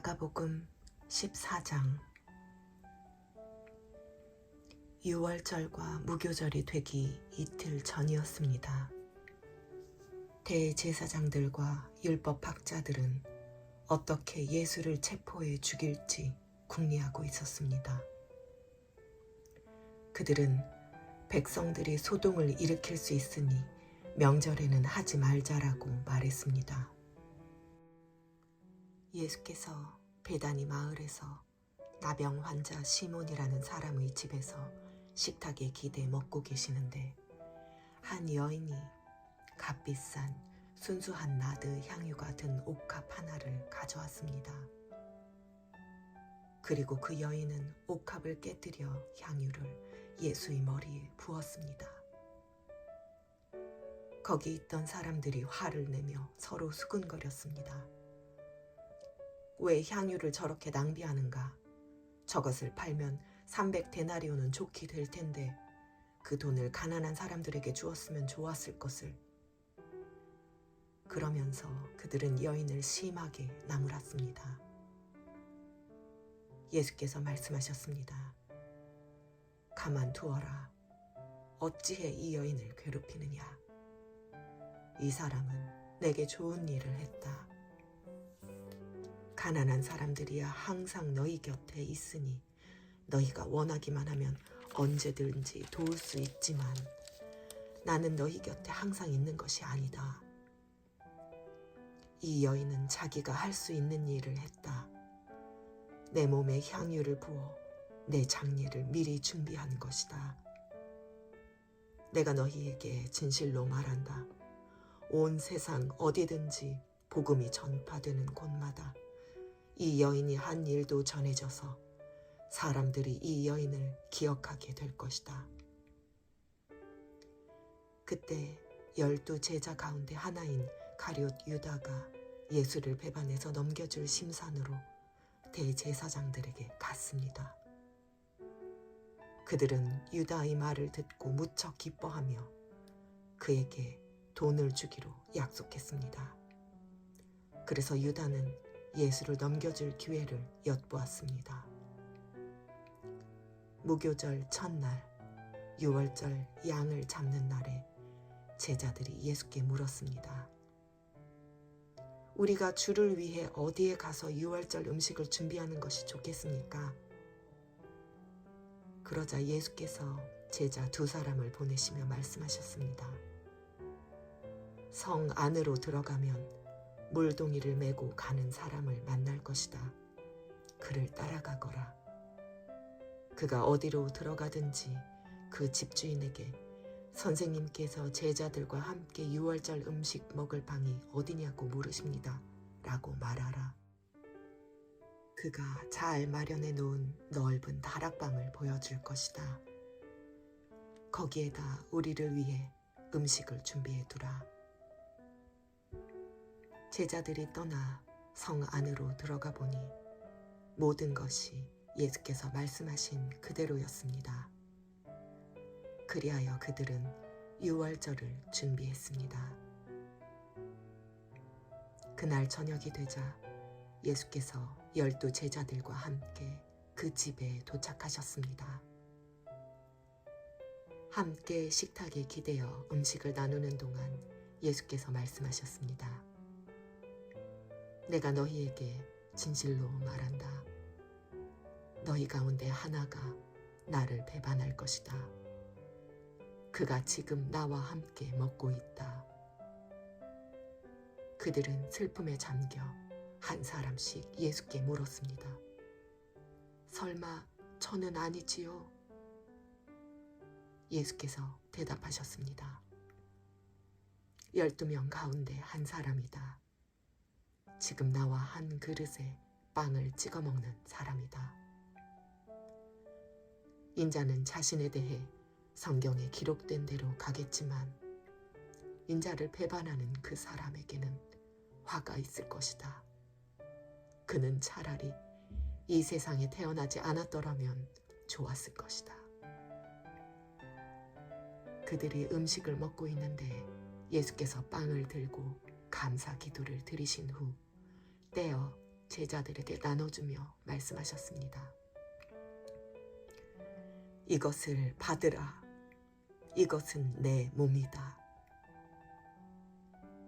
마가복음 14장 6월절과 무교절이 되기 이틀 전이었습니다. 대제사장들과 율법학자들은 어떻게 예수를 체포해 죽일지 궁리하고 있었습니다. 그들은 백성들이 소동을 일으킬 수 있으니 명절에는 하지 말자라고 말했습니다. 예수께서 베다니 마을에서 나병 환자 시몬이라는 사람의 집에서 식탁에 기대 먹고 계시는데 한 여인이 값비싼 순수한 나드 향유가 든 옥합 하나를 가져왔습니다. 그리고 그 여인은 옥합을 깨뜨려 향유를 예수의 머리에 부었습니다. 거기 있던 사람들이 화를 내며 서로 수근거렸습니다. 왜 향유를 저렇게 낭비하는가? 저것을 팔면 300데나리오는 좋게 될 텐데 그 돈을 가난한 사람들에게 주었으면 좋았을 것을. 그러면서 그들은 여인을 심하게 나무랐습니다. 예수께서 말씀하셨습니다. 가만 두어라. 어찌해 이 여인을 괴롭히느냐? 이 사람은 내게 좋은 일을 했다. 가난한 사람들이야 항상 너희 곁에 있으니 너희가 원하기만 하면 언제든지 도울 수 있지만 나는 너희 곁에 항상 있는 것이 아니다. 이 여인은 자기가 할 수 있는 일을 했다. 내 몸에 향유를 부어 내 장례를 미리 준비한 것이다. 내가 너희에게 진실로 말한다. 온 세상 어디든지 복음이 전파되는 곳마다 이 여인이 한 일도 전해져서 사람들이 이 여인을 기억하게 될 것이다. 그때 열두 제자 가운데 하나인 가룟 유다가 예수를 배반해서 넘겨줄 심산으로 대제사장들에게 갔습니다. 그들은 유다의 말을 듣고 무척 기뻐하며 그에게 돈을 주기로 약속했습니다. 그래서 유다는 예수를 넘겨줄 기회를 엿보았습니다. 무교절 첫날, 유월절 양을 잡는 날에 제자들이 예수께 물었습니다. 우리가 주를 위해 어디에 가서 유월절 음식을 준비하는 것이 좋겠습니까? 그러자 예수께서 제자 두 사람을 보내시며 말씀하셨습니다. 성 안으로 들어가면 물동이를 메고 가는 사람을 만날 것이다. 그를 따라가거라. 그가 어디로 들어가든지 그 집주인에게 선생님께서 제자들과 함께 유월절 음식 먹을 방이 어디냐고 물으십니다. 라고 말하라. 그가 잘 마련해 놓은 넓은 다락방을 보여줄 것이다. 거기에다 우리를 위해 음식을 준비해 두라. 제자들이 떠나 성 안으로 들어가 보니 모든 것이 예수께서 말씀하신 그대로였습니다. 그리하여 그들은 유월절을 준비했습니다. 그날 저녁이 되자 예수께서 열두 제자들과 함께 그 집에 도착하셨습니다. 함께 식탁에 기대어 음식을 나누는 동안 예수께서 말씀하셨습니다. 내가 너희에게 진실로 말한다. 너희 가운데 하나가 나를 배반할 것이다. 그가 지금 나와 함께 먹고 있다. 그들은 슬픔에 잠겨 한 사람씩 예수께 물었습니다. 설마 저는 아니지요? 예수께서 대답하셨습니다. 열두 명 가운데 한 사람이다. 지금 나와 한 그릇에 빵을 찍어 먹는 사람이다. 인자는 자신에 대해 성경에 기록된 대로 가겠지만 인자를 배반하는 그 사람에게는 화가 있을 것이다. 그는 차라리 이 세상에 태어나지 않았더라면 좋았을 것이다. 그들이 음식을 먹고 있는데 예수께서 빵을 들고 감사 기도를 드리신 후 떼어 제자들에게 나눠주며 말씀하셨습니다. 이것을 받으라. 이것은 내 몸이다.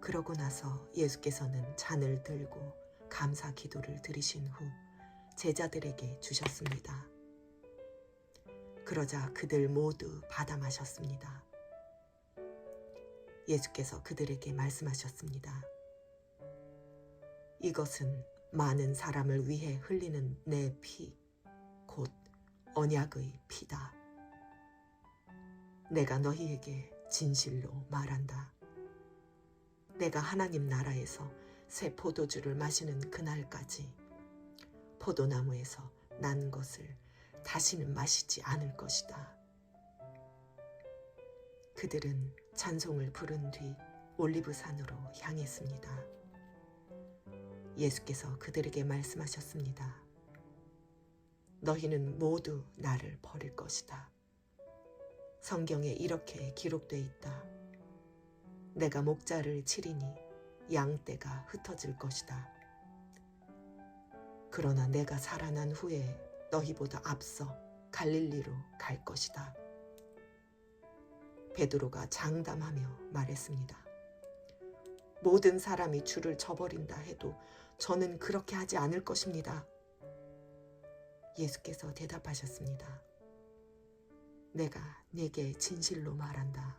그러고 나서 예수께서는 잔을 들고 감사 기도를 드리신 후 제자들에게 주셨습니다. 그러자 그들 모두 받아 마셨습니다. 예수께서 그들에게 말씀하셨습니다. 이것은 많은 사람을 위해 흘리는 내 피, 곧 언약의 피다. 내가 너희에게 진실로 말한다. 내가 하나님 나라에서 새 포도주를 마시는 그날까지 포도나무에서 난 것을 다시는 마시지 않을 것이다. 그들은 찬송을 부른 뒤 올리브산으로 향했습니다. 예수께서 그들에게 말씀하셨습니다. 너희는 모두 나를 버릴 것이다. 성경에 이렇게 기록돼 있다. 내가 목자를 치리니 양떼가 흩어질 것이다. 그러나 내가 살아난 후에 너희보다 앞서 갈릴리로 갈 것이다. 베드로가 장담하며 말했습니다. 모든 사람이 주를 저버린다 해도 저는 그렇게 하지 않을 것입니다. 예수께서 대답하셨습니다. 내가 네게 진실로 말한다.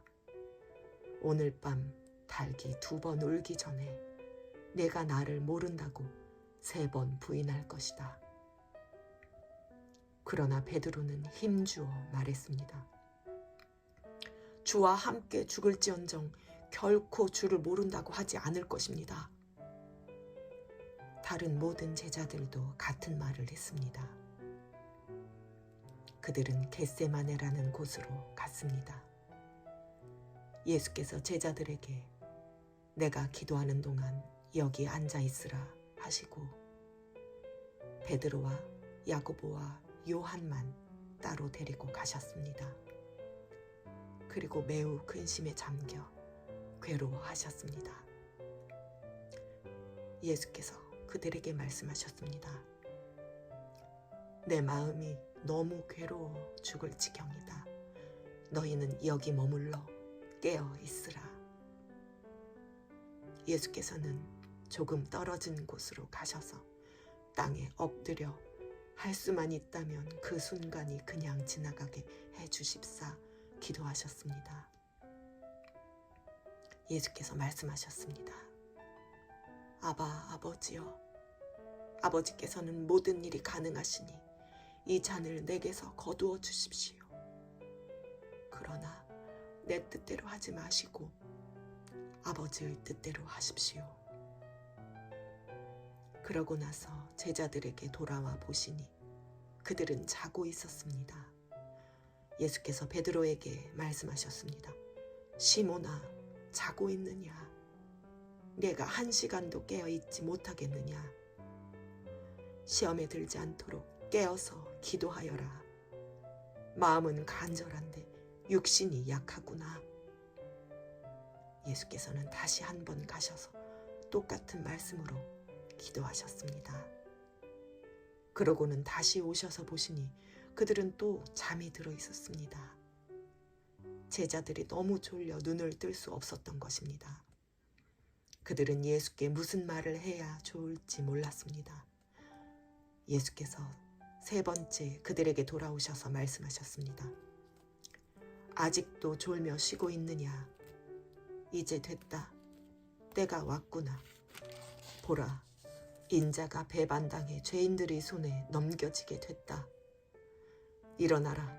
오늘 밤 닭이 두번 울기 전에 내가 나를 모른다고 세 번 부인할 것이다. 그러나 베드로는 힘주어 말했습니다. 주와 함께 죽을지언정 결코 주를 모른다고 하지 않을 것입니다. 다른 모든 제자들도 같은 말을 했습니다. 그들은 겟세마네라는 곳으로 갔습니다. 예수께서 제자들에게 내가 기도하는 동안 여기 앉아 있으라 하시고 베드로와 야고보와 요한만 따로 데리고 가셨습니다. 그리고 매우 근심에 잠겨 괴로워하셨습니다. 예수께서 그들에게 말씀하셨습니다. 내 마음이 너무 괴로워 죽을 지경이다. 너희는 여기 머물러 깨어 있으라. 예수께서는 조금 떨어진 곳으로 가셔서 땅에 엎드려 할 수만 있다면 그 순간이 그냥 지나가게 해 주십사 기도하셨습니다. 예수께서 말씀하셨습니다. 아바 아버지여 아버지께서는 모든 일이 가능하시니 이 잔을 내게서 거두어 주십시오. 그러나 내 뜻대로 하지 마시고 아버지의 뜻대로 하십시오. 그러고 나서 제자들에게 돌아와 보시니 그들은 자고 있었습니다. 예수께서 베드로에게 말씀하셨습니다. 시몬아, 자고 있느냐? 내가 한 시간도 깨어 있지 못하겠느냐? 시험에 들지 않도록 깨어서 기도하여라. 마음은 간절한데 육신이 약하구나. 예수께서는 다시 한 번 가셔서 똑같은 말씀으로 기도하셨습니다. 그러고는 다시 오셔서 보시니 그들은 또 잠이 들어 있었습니다. 제자들이 너무 졸려 눈을 뜰 수 없었던 것입니다. 그들은 예수께 무슨 말을 해야 좋을지 몰랐습니다. 예수께서 세 번째 그들에게 돌아오셔서 말씀하셨습니다. 아직도 졸며 쉬고 있느냐? 이제 됐다. 때가 왔구나. 보라, 인자가 배반당해 죄인들의 손에 넘겨지게 됐다. 일어나라,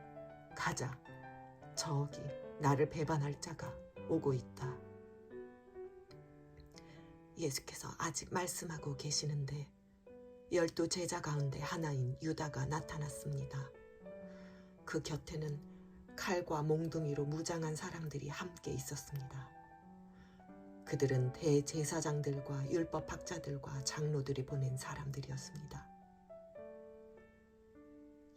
가자. 저기 나를 배반할 자가 오고 있다. 예수께서 아직 말씀하고 계시는데 열두 제자 가운데 하나인 유다가 나타났습니다. 그 곁에는 칼과 몽둥이로 무장한 사람들이 함께 있었습니다. 그들은 대제사장들과 율법학자들과 장로들이 보낸 사람들이었습니다.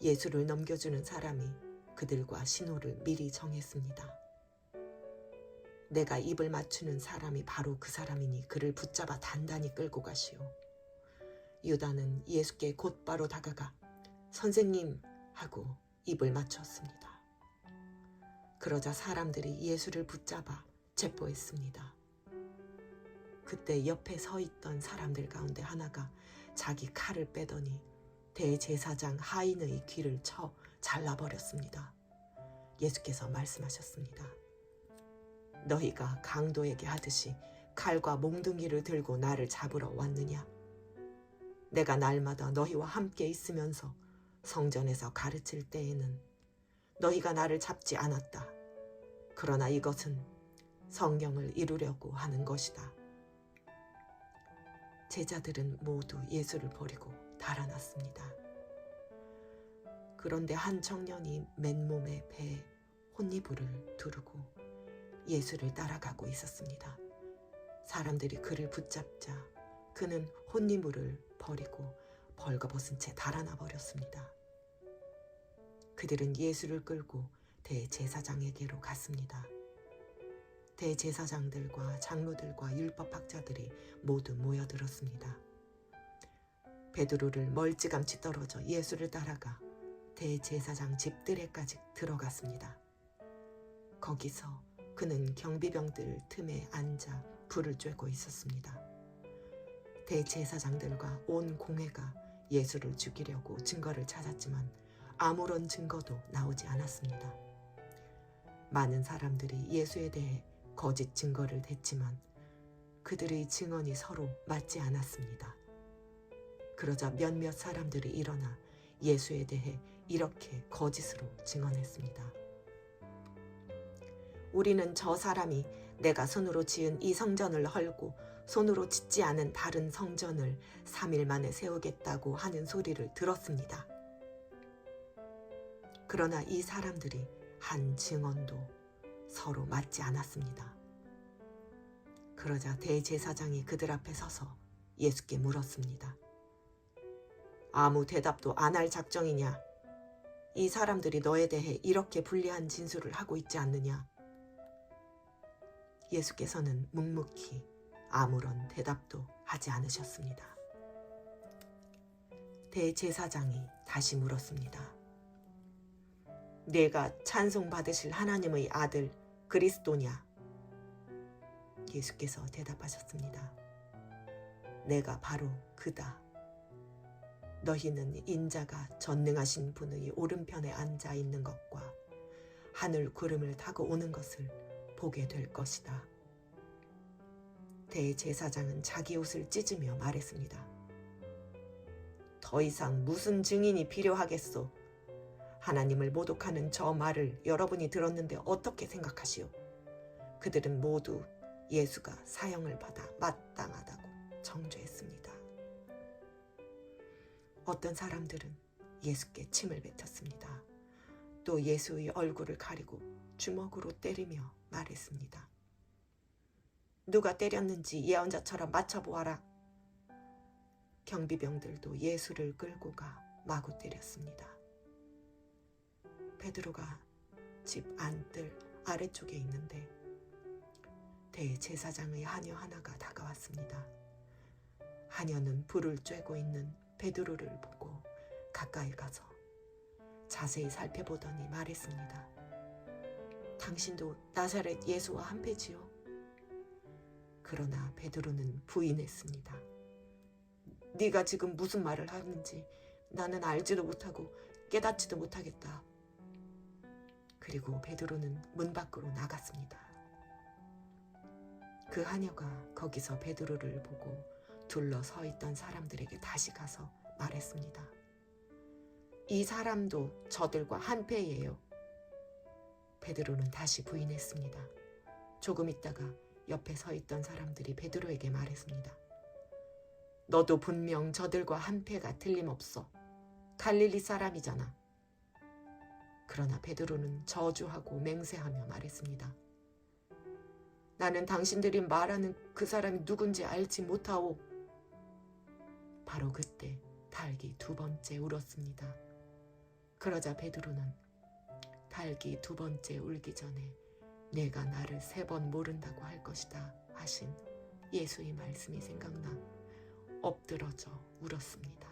예수를 넘겨주는 사람이 그들과 신호를 미리 정했습니다. 내가 입을 맞추는 사람이 바로 그 사람이니 그를 붙잡아 단단히 끌고 가시오. 유다는 예수께 곧바로 다가가 선생님 하고 입을 맞췄습니다. 그러자 사람들이 예수를 붙잡아 체포했습니다. 그때 옆에 서 있던 사람들 가운데 하나가 자기 칼을 빼더니 대제사장 하인의 귀를 쳐 잘라버렸습니다. 예수께서 말씀하셨습니다. 너희가 강도에게 하듯이 칼과 몽둥이를 들고 나를 잡으러 왔느냐? 내가 날마다 너희와 함께 있으면서 성전에서 가르칠 때에는 너희가 나를 잡지 않았다. 그러나 이것은 성경을 이루려고 하는 것이다. 제자들은 모두 예수를 버리고 달아났습니다. 그런데 한 청년이 맨몸에 배에 혼이불을 두르고 예수를 따라가고 있었습니다. 사람들이 그를 붙잡자 그는 혼이물을 버리고 벌거벗은 채 달아나 버렸습니다. 그들은 예수를 끌고 대제사장에게로 갔습니다. 대제사장들과 장로들과 율법학자들이 모두 모여들었습니다. 베드로를 멀찌감치 떨어져 예수를 따라가 대제사장 집들에까지 들어갔습니다. 거기서 그는 경비병들 틈에 앉아 불을 쬐고 있었습니다. 대제사장들과 온 공회가 예수를 죽이려고 증거를 찾았지만 아무런 증거도 나오지 않았습니다. 많은 사람들이 예수에 대해 거짓 증거를 댔지만 그들의 증언이 서로 맞지 않았습니다. 그러자 몇몇 사람들이 일어나 예수에 대해 이렇게 거짓으로 증언했습니다. 우리는 저 사람이 내가 손으로 지은 이 성전을 헐고 손으로 짓지 않은 다른 성전을 3일 만에 세우겠다고 하는 소리를 들었습니다. 그러나 이 사람들이 한 증언도 서로 맞지 않았습니다. 그러자 대제사장이 그들 앞에 서서 예수께 물었습니다. 아무 대답도 안 할 작정이냐? 이 사람들이 너에 대해 이렇게 불리한 진술을 하고 있지 않느냐? 예수께서는 묵묵히 아무런 대답도 하지 않으셨습니다. 대제사장이 다시 물었습니다. 내가 찬송받으실 하나님의 아들 그리스도냐? 예수께서 대답하셨습니다. 내가 바로 그다. 너희는 인자가 전능하신 분의 오른편에 앉아 있는 것과 하늘 구름을 타고 오는 것을 보게 될 것이다. 대제사장은 자기 옷을 찢으며 말했습니다. 더 이상 무슨 증인이 필요하겠소? 하나님을 모독하는 저 말을 여러분이 들었는데 어떻게 생각하시오? 그들은 모두 예수가 사형을 받아 마땅하다고 정죄했습니다. 어떤 사람들은 예수께 침을 뱉었습니다. 또 예수의 얼굴을 가리고 주먹으로 때리며 말했습니다. 누가 때렸는지 예언자처럼 맞춰보아라. 경비병들도 예수를 끌고 가 마구 때렸습니다. 베드로가 집 안뜰 아래쪽에 있는데 대제사장의 하녀 하나가 다가왔습니다. 하녀는 불을 쬐고 있는 베드로를 보고 가까이 가서 자세히 살펴보더니 말했습니다. 당신도 나사렛 예수와 한패지요? 그러나 베드로는 부인했습니다. 네가 지금 무슨 말을 하는지 나는 알지도 못하고 깨닫지도 못하겠다. 그리고 베드로는 문 밖으로 나갔습니다. 그 하녀가 거기서 베드로를 보고 둘러 서 있던 사람들에게 다시 가서 말했습니다. 이 사람도 저들과 한패예요. 베드로는 다시 부인했습니다. 조금 있다가 옆에 서 있던 사람들이 베드로에게 말했습니다. 너도 분명 저들과 한패가 틀림없어. 갈릴리 사람이잖아. 그러나 베드로는 저주하고 맹세하며 말했습니다. 나는 당신들이 말하는 그 사람이 누군지 알지 못하오. 바로 그때 닭이 두 번째 울었습니다. 그러자 베드로는 닭이 두 번째 울기 전에 내가 나를 세 번 모른다고 할 것이다 하신 예수의 말씀이 생각나 엎드러져 울었습니다.